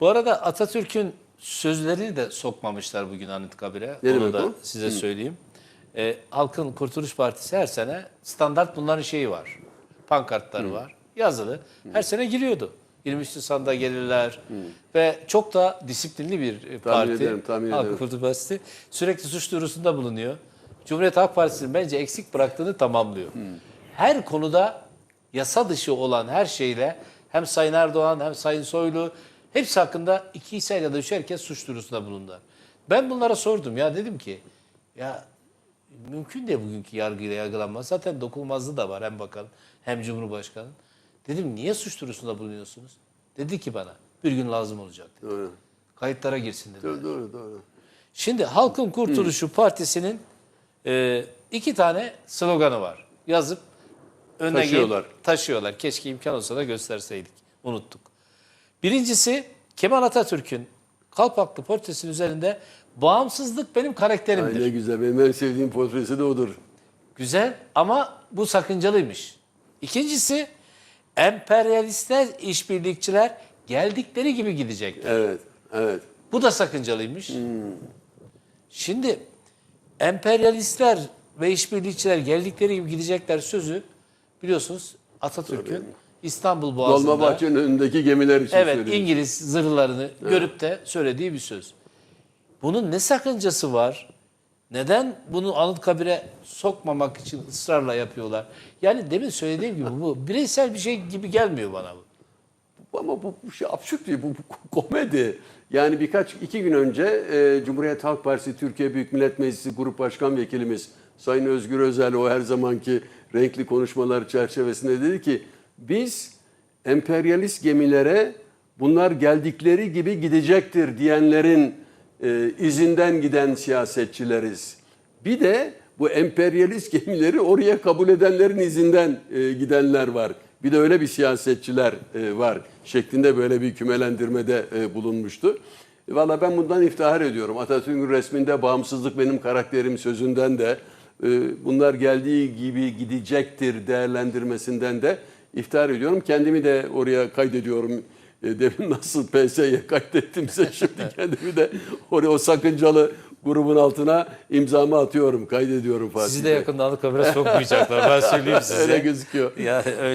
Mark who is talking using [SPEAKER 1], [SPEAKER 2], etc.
[SPEAKER 1] Bu arada Atatürk'ün sözlerini de sokmamışlar bugün Anıtkabir'e.
[SPEAKER 2] Ne
[SPEAKER 1] Onu
[SPEAKER 2] demek
[SPEAKER 1] da
[SPEAKER 2] o?
[SPEAKER 1] size söyleyeyim. Ee, Halkın Kurtuluş Partisi her sene standart bunların şeyi var. Pankartları var. Yazılı. Her sene giriyordu. 23 Nisan'da gelirler. Ve çok da disiplinli bir e, parti.
[SPEAKER 2] ederim, tahmin
[SPEAKER 1] Halkın
[SPEAKER 2] ederim.
[SPEAKER 1] Kurtuluş Partisi. Sürekli suç duyurusunda bulunuyor. Cumhuriyet Halk Partisi'nin bence eksik bıraktığını tamamlıyor. Her konuda yasa dışı olan her şeyle hem Sayın Erdoğan hem Sayın Soylu hepsi hakkında iki ya da üçer kez suç duyurusunda bulundular. Ben bunlara sordum ya dedim ki ya mümkün de bugünkü yargıyla yargılanmaz. Zaten dokunulmazlığı da var hem bakan hem cumhurbaşkanı. Dedim niye suç duyurusunda bulunuyorsunuz? Dedi ki bana bir gün lazım olacak dedi.
[SPEAKER 2] Doğru.
[SPEAKER 1] Kayıtlara girsin dedi.
[SPEAKER 2] Doğru, doğru, doğru.
[SPEAKER 1] Şimdi Halkın Kurtuluşu Partisi'nin e, iki tane sloganı var. Yazıp önüne
[SPEAKER 2] Taşıyorlar.
[SPEAKER 1] gelip taşıyorlar. Keşke imkan olsa da gösterseydik. Unuttuk. Birincisi Kemal Atatürk'ün Kalpaklı portresinin üzerinde bağımsızlık benim karakterimdir.
[SPEAKER 2] Ay ne güzel. Benim en sevdiğim portresi de odur.
[SPEAKER 1] Güzel ama bu sakıncalıymış. İkincisi emperyalistler, işbirlikçiler geldikleri gibi gidecekler.
[SPEAKER 2] Evet, evet.
[SPEAKER 1] Bu da sakıncalıymış. Şimdi emperyalistler ve işbirlikçiler geldikleri gibi gidecekler sözü biliyorsunuz Atatürk'ün İstanbul Boğazı'nda
[SPEAKER 2] Dolmabahçe'nin önündeki gemiler için
[SPEAKER 1] evet
[SPEAKER 2] söylüyorum.
[SPEAKER 1] İngiliz zırhlarını görüp de söylediği bir söz. Bunun ne sakıncası var? Neden bunu Anıtkabir'e sokmamak için ısrarla yapıyorlar? Yani demin söylediğim gibi bu bireysel bir şey gibi gelmiyor bana bu.
[SPEAKER 2] Ama bu, bu şey absürt değil, bu, bu komedi. Yani birkaç, iki gün önce e, Cumhuriyet Halk Partisi Türkiye Büyük Millet Meclisi Grup Başkan Vekilimiz Sayın Özgür Özel o her zamanki renkli konuşmalar çerçevesinde dedi ki biz emperyalist gemilere bunlar geldikleri gibi gidecektir diyenlerin e, izinden giden siyasetçileriz. Bir de bu emperyalist gemileri oraya kabul edenlerin izinden e, gidenler var. Bir de öyle bir siyasetçiler e, var şeklinde böyle bir kümelendirmede e, bulunmuştu. E, Valla ben bundan iftihar ediyorum. Atatürk'ün resminde bağımsızlık benim karakterim sözünden de e, bunlar geldiği gibi gidecektir değerlendirmesinden de iftihar ediyorum. Kendimi de oraya kaydediyorum. E, Demin nasıl PS'ye kaydettimse şimdi kendimi de oraya o sakıncalı grubun altına imzamı atıyorum, kaydediyorum Fatih
[SPEAKER 1] Sizi de
[SPEAKER 2] Bey.
[SPEAKER 1] yakında Anıtkabir'e sokmayacaklar ben söyleyeyim size.
[SPEAKER 2] Öyle gözüküyor.
[SPEAKER 1] Yani öyle.